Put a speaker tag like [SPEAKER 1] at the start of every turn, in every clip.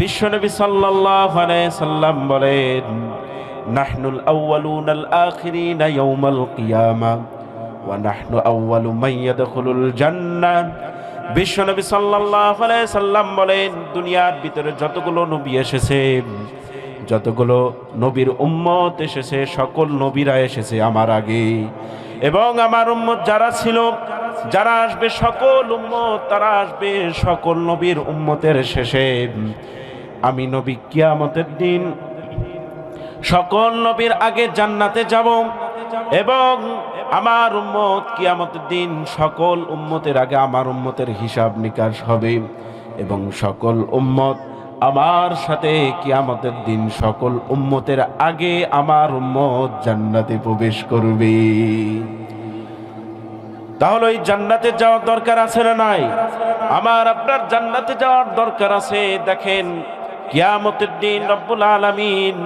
[SPEAKER 1] বিশ্বনবী সাল্লাল্লাহু আলাইহি সাল্লাম বলেন, নাহনুল আউয়ালুন আল আখিরিন ইয়াউমাল কিয়ামা, ওয়া নাহনু আউয়ালু মান ইয়াদখুলুল জান্নাহ বিশ্বনবী সাল্লাল্লাহু আলাইহি সাল্লাম বলেন, দুনিয়ার ভিতরে যতগুলো নবী এসেছে, যতগুলো নবীর উম্মত এসেছে, সকল নবীরা এসেছে আমার আগে। এবং আমার উম্মত যারা ছিল, যারা আসবে, সকল উম্মত, তারা আসবে সকল নবীর উম্মতের শেষে। আমি নবী কিয়ামতের দিন সকল নবীর আগে জান্নাতে যাব এবং আমার উম্মত কিয়ামতের দিন সকল উম্মতের আগে আমার উম্মতের হিসাব নিকাশ হবে এবং সকল উম্মত আমার সাথে কিয়ামতের দিন সকল উম্মতের আগে আমার উম্মত জান্নাতে প্রবেশ করবে। তাহলে ওই জান্নাতে যাওয়ার দরকার আছে না নাই? আমার আপনার জান্নাতে যাওয়ার দরকার আছে। দেখেন কিয়ামতের দিন রব্বুল আলামিন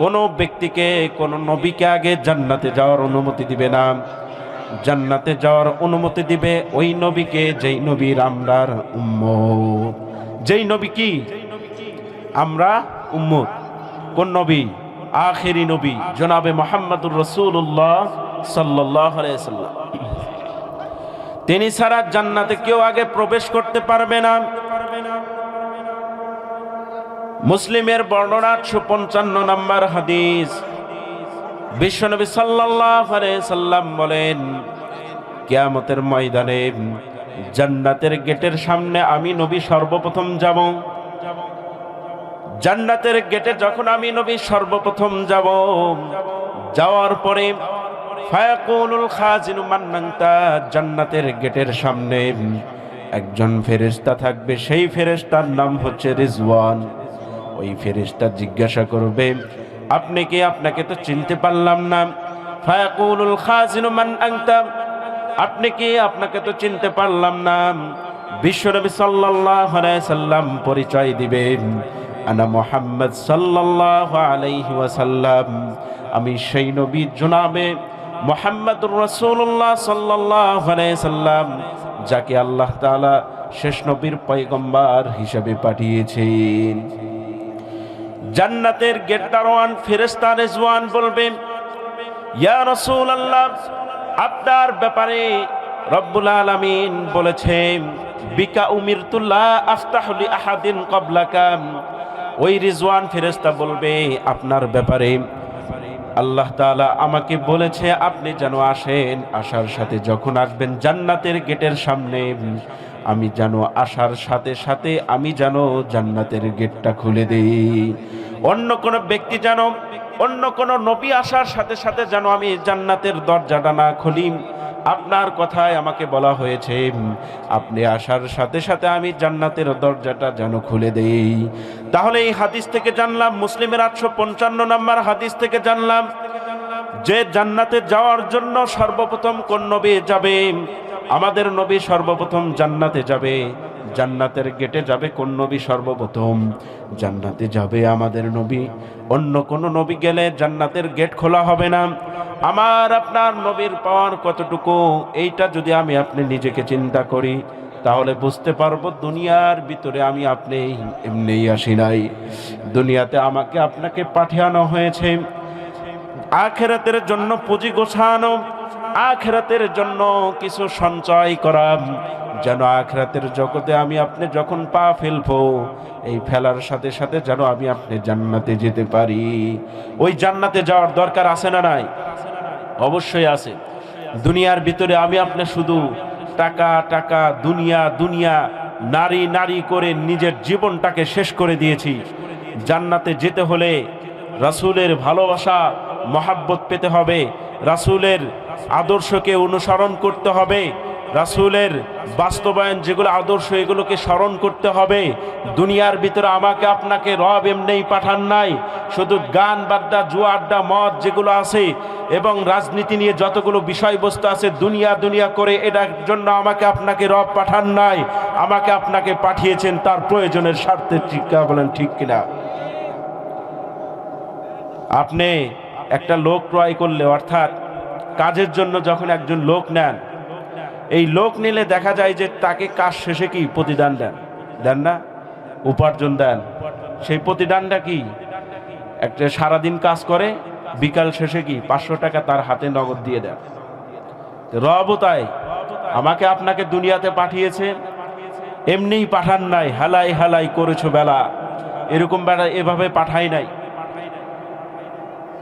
[SPEAKER 1] কোন ব্যক্তিকে, কোন নবীকে আগে জান্নাতে যাওয়ার অনুমতি দিবে না। জান্নাতে যাওয়ার অনুমতি দিবে ওই নবীকে, যেই নবীর আমরার উম্মত। যেই নবী কি? আমরা উম্মত। কোন নবী? আখেরি নবী, জনাবে মোহাম্মদুর রসুল্লাহ সাল্লাহ সাল্লাম তিনি ছাড়া জান্নাতে কেউ আগে প্রবেশ করতে পারবে না। মুসলিমের বর্ণনা পঞ্চান্ন নম্বর হাদিস। বিশ্বনবী সাল্লাহ সাল্লাম বলেন, কিয়ামতের ময়দানে জান্নাতের গেটের সামনে আমি নবী সর্বপ্রথম যাব। জান্নাতের গেটে যখন আমি নবী সর্বপ্রথম যাব, যাওয়ার পরে ফায়াকুলুল খাজিনু মান্নান্তা জান্নাতের গেটের সামনে একজন ফেরেশতা থাকবে। সেই ফেরেশতার নাম হচ্ছে রিজওয়ান। ওই ফেরেশতা জিজ্ঞাসা করবে, আপনি কি আপনাকে তো চিনতে পারলাম না? ফায়াকুলুল খাজিনু, মান আনতা? আপনি কি আপনাকে তো চিনতে পারলাম না? বিশ্বনবী সাল্লাল্লাহু আলাইহি সাল্লাম পরিচয় দিবেন, আনা মোহাম্মদ সাল্লাল্লাহু আলাইহি ওয়াসাল্লাম। আমি সেই নবী জনাবে মোহাম্মদুর রাসূলুল্লাহ সাল্লাল্লাহু আলাইহি সাল্লাম, যাকে আল্লাহ তাআলা শেষ নবীর পয়গম্বর হিসেবে পাঠিয়েছেন। জান্নাতের গেট দারোয়ান, ফেরেশতা রেজওয়ান বলবেন ইয়া রসুল রাসূলুল্লাহ, আপনার ব্যাপারে রব্বুল আলামিন বলেছেন বিকা উমিরতুল্লাহ আফতাহুলি আহাদিন কবলাকাম ওই রিজওয়ান ফেরেশতা বলবে, আপনার ব্যাপারে আল্লাহ তাআলা আমাকে বলেছে, আপনি যেন আসেন, আসার সাথে যখন আসবেন জান্নাতের গেটের সামনে আমি যেন আসার সাথে সাথে আমি যেন জান্নাতের গেটটা খুলে দেই। অন্য কোন ব্যক্তি যেন, অন্য কোন নবী আসার সাথে সাথে যেন আমি জান্নাতের দরজাটা না খুলি। আপনার কথায় আমাকে বলা হয়েছে, আপনি আসার সাথে সাথে আমি জান্নাতের দরজাটা যেন খুলে দেই। তাহলে এই হাদিস থেকে জানলাম, মুসলিমের আটশো পঞ্চান্ন নম্বর হাদিস থেকে জানলাম, যে জান্নাতে যাওয়ার জন্য সর্বপ্রথম কোন নবী যাবে? আমাদের নবী সর্বপ্রথম জান্নাতে যাবে। জান্নাতের গেটে যাবে কোন নবী সর্বপ্রথম? জান্নাতে যাবে আমাদের নবী। অন্য কোন নবী গেলে জান্নাতের গেট খোলা হবে না। আমার, আপনার নবীর পাওয়ার কতটুকু? এইটা যদি আমি আপনি নিজেকে চিন্তা করি, তাহলে বুঝতে পারব দুনিয়ার ভিতরে আমি আপনি এমনিই আসি নাই। দুনিয়াতে আমাকে আপনাকে পাঠানো হয়েছে। আখেরাতের জন্য পুঁজি গোছানো আখেরাতের জন্য কিছু সঞ্চয় করা যেন আখেরাতের জগতে আমি আপনি যখন পা ফেলব, এই ফেলার সাথে সাথে যেন আমি আপনি জান্নাতে যেতে পারি। ওই জান্নাতে যাওয়ার দরকার আছে না নাই? অবশ্যই আছে। দুনিয়ার ভিতরে আমি আপনি শুধু টাকা টাকা, দুনিয়া দুনিয়া, নারী নারী করে নিজের জীবনটাকে শেষ করে দিয়েছি। জান্নাতে যেতে হলে রাসূলের ভালোবাসা, মহাব্বত পেতে হবে। রাসূলের আদর্শকে অনুসরণ করতে হবে। রাসূলের বাস্তবায়ন যেগুলো আদর্শ, এগুলোকে স্মরণ করতে হবে। দুনিয়ার ভিতরে আমাকে আপনাকে রব এমনিই পাঠান নাই। শুধু গান বাদ্দা জুয়া, আড্ডা, মদ যেগুলো আছে এবং রাজনীতি নিয়ে যতগুলো বিষয়বস্তু আছে দুনিয়া দুনিয়া করে এটার জন্য আমাকে আপনাকে রব পাঠান নাই। আমাকে আপনাকে পাঠিয়েছেন তার প্রয়োজনের স্বার্থে, ঠিক বলেন, ঠিক কিনা? আপনি একটা লোক ক্রয় করলে, অর্থাৎ কাজের জন্য যখন একজন লোক নেন, এই লোক নিলে দেখা যায় যে তাকে কাজ শেষে কি প্রতিদান দেন? দেন না? উপার্জন দেন। সেই প্রতিদানটা কি? একটা সারাদিন কাজ করে, বিকাল শেষে কি পাঁচশো টাকা তার হাতে নগদ দিয়ে দেন? রবও তাই, আমাকে আপনাকে দুনিয়াতে পাঠিয়েছে, এমনিই পাঠান নাই, হালাই হালাই করেছ বেলা। এরকম বেলা এভাবে পাঠাই নাই।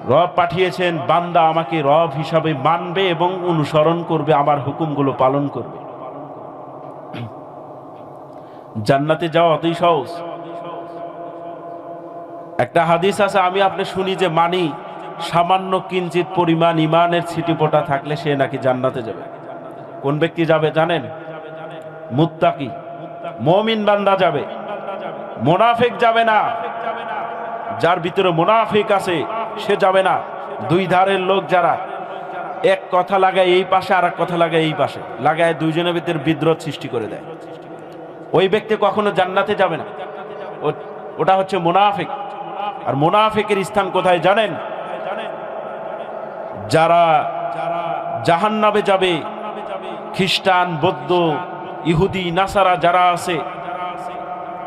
[SPEAKER 1] রব পাঠিয়েছেন, বান্দা আমাকে রব হিসাবে মানবে এবং অনুসরণ করবে, আমার হুকুমগুলো পালন করবে। জান্নাতে যাওয়া অতই সহজ। একটা হাদিস আছে, আমি আপনি শুনি যে মানি, সামান্য কিঞ্চিত পরিমাণ ইমানের ছিটিপোটা থাকলে সে নাকি জান্নাতে যাবে। কোন ব্যক্তি যাবে জানেন? মুত্তাকি। মমিন বান্দা যাবে। মোনাফেক যাবে না। যার ভিতরে মোনাফিক আছে সে যাবে না। দুই ধারের লোক যারা, এক কথা লাগায় এই পাশে আর এক কথা লাগায় এই পাশে। লাগায় দুইজনের ভিতরে বিদ্রোহ সৃষ্টি করে দেয়। ওই ব্যক্তি কখনো জান্নাতে যাবে না। ওটা হচ্ছে মুনাফিক। আর মুনাফিকের স্থান কোথায় জানেন? যারা জাহান্নাবে যাবে। খ্রিস্টান, বৌদ্ধ, ইহুদি, নাসারা যারা আছে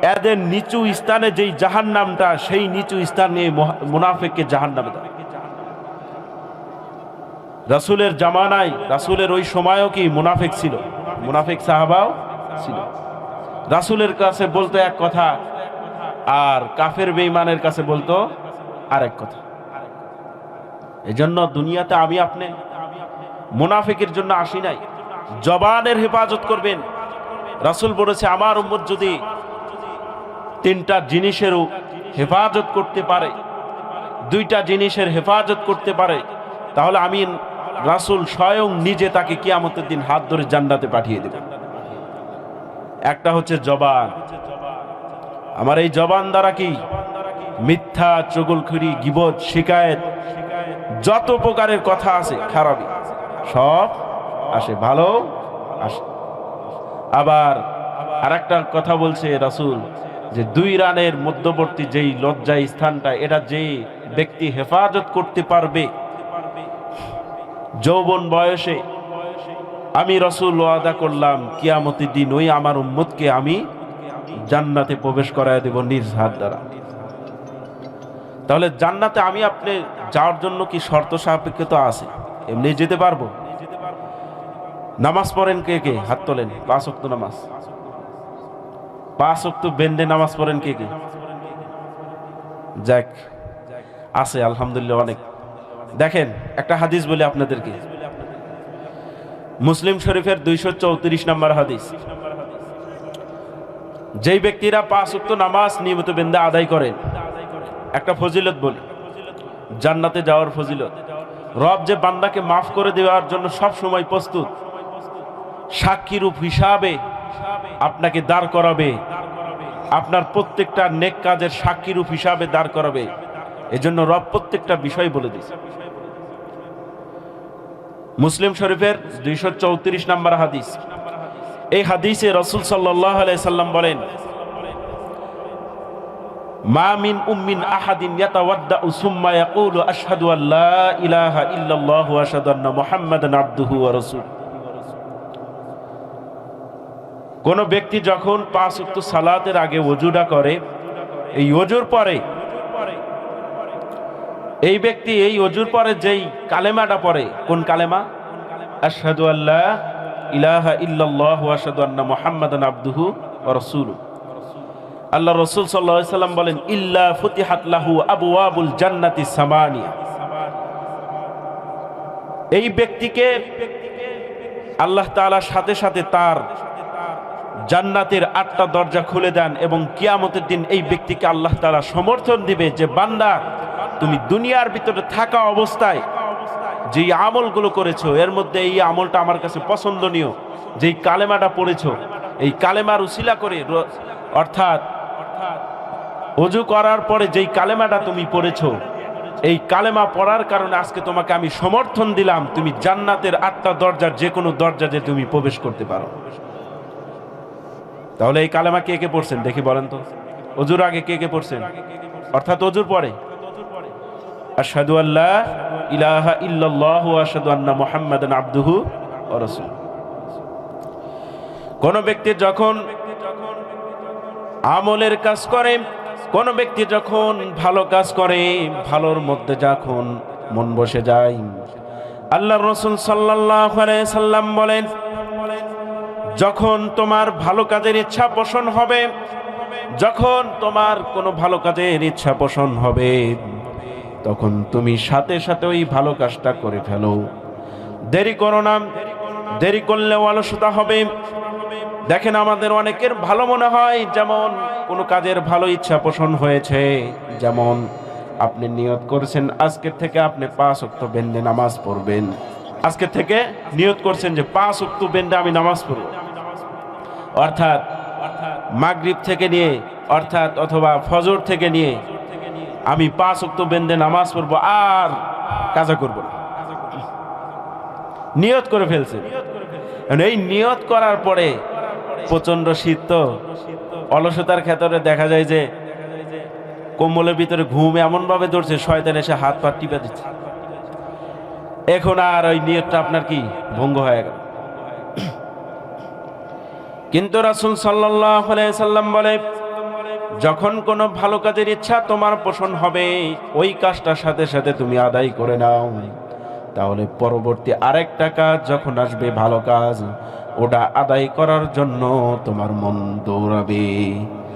[SPEAKER 1] এদের নিচু স্থানে যেই জাহান্নামটা, সেই নিচু স্থানে মুনাফিককে জাহান্নামে দেয়। রাসূলের জামানায়, রাসূলের ওই সময়ও কি মুনাফেক ছিল? মুনাফেক সাহাবাও ছিল। রাসূলের কাছে বলতো এক কথা, আর কাফের বেঈমানের কাছে বলতো আরেক কথা। এজন্য দুনিয়াতে আমি আপনি, মুনাফিকের জন্য আসি নাই। জবানের হেফাজত করবেন। রাসূল বলেছে, আমার উম্মত যদি তিনটা জিনিসেরও হেফাজত করতে পারে। দুইটা জিনিসের হেফাজত করতে পারে। তাহলে আমি রাসূল স্বয়ং নিজে তাকে কিয়ামতের দিন হাত ধরে জান্নাতে পাঠিয়ে দেব। একটা হচ্ছে জবান। আমার এই জবান দ্বারা কি মিথ্যা চগলখুরি গিবত, শিকায়েত, যত প্রকারের কথা আছে, খারাপই, সব আসে, ভালো আসে। আবার আর একটা কথা বলছে রাসূল যে দুই রানের মধ্যবর্তী যেই লজ্জা স্থানটা, এটা যে ব্যক্তি হেফাজত করতে পারবে যৌবন বয়সে, আমি রসুল ওয়াদা করলাম কিয়ামতি দিন ওই আমার উম্মতকে আমি জান্নাতে প্রবেশ করায় দেব নিজ হাত দ্বারা। তাহলে জান্নাতে আমি আপনি যাওয়ার জন্য কি শর্ত সাপেক্ষে আছে? এমনি যেতে পারব। নামাজ পড়েন কে কে? হাত তোলেন। পাঁচ নামাজ। পাঁচ অক্ত বেন্ডে নামাজ পড়েন কে কে? যাক, আছে, আলহামদুলিল্লাহ অনেক। দেখেন, একটা হাদিস বলি আপনাদেরকে। মুসলিম শরীফের দুইশো চৌত্রিশ নম্বর হাদিস। যেই ব্যক্তিরা পাঁচ উক্ত নামাজ নিয়মিত বেন্দা আদায় করেন, একটা ফজিলত বলি। জান্নাতে যাওয়ার ফজিলত। রব যে বান্দাকে মাফ করে দেওয়ার জন্য সব সময় প্রস্তুত। সাক্ষীরূপ হিসাবে আপনাকে দাঁড় করাবে। আপনার প্রত্যেকটা নেক কাজের সাক্ষীরূপ হিসাবে দাঁড় করাবে। এজন্য রব প্রত্যেকটা বিষয় বলে দিয়েছে। মুসলিম শরীফের দুইশো চৌত্রিশ নম্বর হাদিস। এই হাদিসে রসুল সাল্লাম বলেন, মা মিন উম্মিন আহাদিন আবদুহু কোন ব্যক্তি যখন পাঁচ উক্ত সালাতের আগে ওজুটা করে, এই ওজুর পরে, এই ব্যক্তি এই অজুর পরে যেই কালেমাটা পড়ে, কোন কালেমা? আশহাদু আল্লাহ ইলাহা ইল্লাল্লাহ আশহাদু আন্না মুহাম্মাদান আবদুহু ওয়া আল্লাহ রসুল সাল্লাল্লাহু সাল্লাম বলেন, ইল্লা ফুতিহাত লাহু আবওয়াবুল জান্নাতি সামানিয়া। এই ব্যক্তিকে আল্লাহ তাআলার সাথে সাথে তার জান্নাতের আটটা দরজা খুলে দেন এবং কিয়ামতের দিন এই ব্যক্তিকে আল্লাহ তাআলা সমর্থন দিবে যে, বান্দা, তুমি দুনিয়ার ভিতরে থাকা অবস্থায় যেই আমলগুলো করেছ, এর মধ্যে এই আমলটা আমার কাছে পছন্দনীয়। যেই কালেমাটা পড়েছো, এই কালেমার উসিলা করে অর্থাৎ অজু করার পরে যেই কালেমাটা তুমি পড়েছো, এই কালেমা পড়ার কারণে আজকে তোমাকে আমি সমর্থন দিলাম। তুমি জান্নাতের আটটা দরজার যে কোনো দরজাতে তুমি প্রবেশ করতে পারো। তাহলে এই কালেমা কে কে পড়ছেন? দেখি বলেন তো। অজুর আগে কে কে পড়ছেন? অর্থাৎ অজুর পরে। আশহাদু আল্লাহ ইলাহা ইল্লাল্লাহু আশহাদু আন্না মুহাম্মাদান আবদুহু ওয়া কোন ব্যক্তি যখন আমলের কাজ করে, কোন ব্যক্তি যখন ভালো কাজ করে, ভালোর মধ্যে যখন মন বসে যায়। আল্লাহ রসুল সাল্লাহ সাল্লাম বলেন যখন তোমার ভালো কাজের ইচ্ছা পোষণ হবে, যখন তোমার কোনো ভালো কাজের ইচ্ছা পোষণ হবে, তখন তুমি সাথে সাথে ওই ভালো কাজটা করে ফেলো। দেরি করো না, দেরি করলে অলসতা হবে। দেখেন, আমাদের অনেকের ভালো মনে হয়, যেমন কোনো কাজের ভালো ইচ্ছা পোষণ হয়েছে, যেমন আপনি নিয়ত করেছেন আজকের থেকে আপনি পাঁচ অক্ত বেন্দে নামাজ পড়বেন। আজকে থেকে নিয়ত করছেন যে পাঁচ অক্ত বেন্দে আমি নামাজ পড়ব। অর্থাৎ মাগরিব থেকে নিয়ে, অর্থাৎ অথবা ফজর থেকে নিয়ে আমি পাঁচ অক্ত বেন্দে নামাজ পড়ব, আর কাজা করব নিয়ত করে ফেলছে। এই নিয়ত করার পরে প্রচণ্ড শীত তো। অলসতার ক্ষেত্রে দেখা যায় যে কম্বলের ভিতরে ঘুম এমন ভাবে ধরছে, শয়তান এসে হাত পা টিপে দিচ্ছে। এখন আর ওই নিয়তটা আপনার কি, ভঙ্গ হয়ে গেল। কিন্তু রাসুল সাল্লাহ সাল্লাম বলে, যখন কোনো ভালো কাজের ইচ্ছা তোমার পোষণ হবে, ওই কাজটার সাথে সাথে তুমি আদায় করে নাও। তাহলে পরবর্তী আরেকটা কাজ যখন আসবে ভালো কাজ, ওটা আদায় করার জন্য তোমার মন দৌড়াবে।